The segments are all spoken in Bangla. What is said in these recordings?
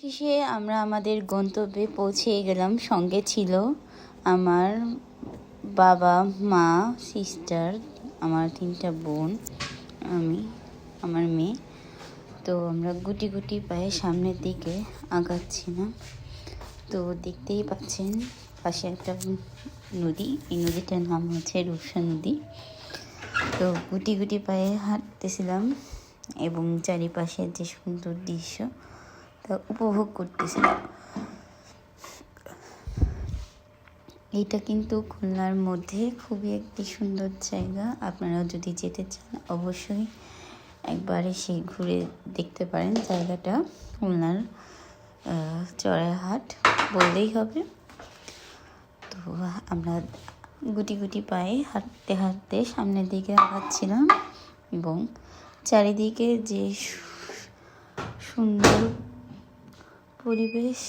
শেষে আমরা আমাদের গন্তব্যে পৌঁছে গেলাম। সঙ্গে ছিল আমার বাবা, মা সিস্টার আমার তিনটা বোন, আমি, আমার মেয়ে। তো আমরা গুটি গুটি পায়ে সামনের দিকে আগাচ্ছিলাম তো দেখতেই পাচ্ছেন, পাশে একটা নদী। এই নদীটার নাম হচ্ছে রূপসা নদী। তো গুটি গুটি পায়ে হাঁটতেছিলাম এবং চারিপাশের যে সুন্দর দৃশ্য উপভোগ করতেছিলাম এইটা কিন্তু খুলনার মধ্যে খুবই একটি সুন্দর জায়গা। আপনারা যদি যেতে চান, অবশ্যই একবার এসে ঘুরে দেখতে পারেন জায়গাটা। খুলনার চড়াইহাট বললেই হবে। তো আমরা গুটি গুটি পায়ে হাঁটতে হাঁটতে সামনের দিকে আগাচ্ছিলাম এবং চারিদিকে যে সুন্দর পরিবেশ।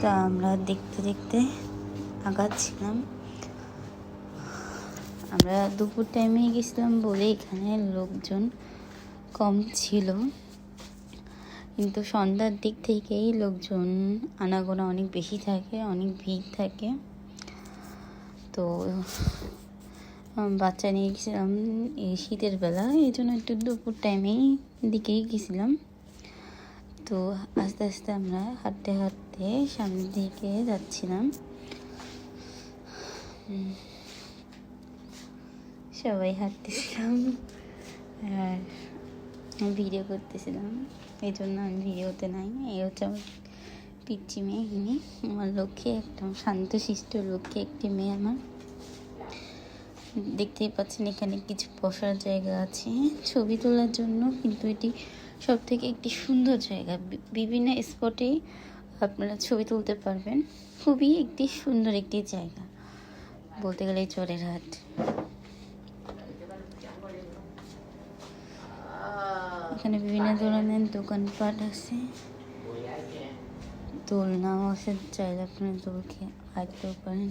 তা আমরা দেখতে দেখতে আগাচ্ছিলাম। আমরা দুপুর টাইমে গেছিলাম বলে এখানে লোকজন কম ছিল। কিন্তু সন্ধ্যার দিক থেকেই লোকজন আনাগোনা অনেক বেশি থাকে, অনেক ভিড় থাকে। তো বাচ্চা নিয়ে গেছিলাম এই শীতের বেলা। এই জন্য একটু দুপুর টাইমেই দিকেই গেছিলাম। তো আস্তে আস্তে আমরা হাঁটতে হাঁটতে সামনের দিকে যাচ্ছিলাম। সবাই হাঁটতেছিলাম আর ভিডিও করতেছিলাম। এই জন্য আমি ভিডিওতে নাই। এই হচ্ছে আমার পিচ্ছি মেয়ে আমার লক্ষ্যে একদম শান্তশিষ্ট লক্ষ্যে একটি মেয়ে আমার। দেখতেই পাচ্ছেন, এখানে কিছু বসার জায়গা আছে। ছবি তোলার জন্য কিন্তু এটি সব থেকে একটি সুন্দর জায়গা। বিভিন্ন স্পটে আপনারা ছবি তুলতে পারবেন। খুবই একটি সুন্দর একটি জায়গা। বলতে গেলে চরের হাট। এখানে বিভিন্ন ধরনের দোকানপাট আছে। দোলনাও আছে, চাইলে আপনার দোল খেয়ে আসতেও পারেন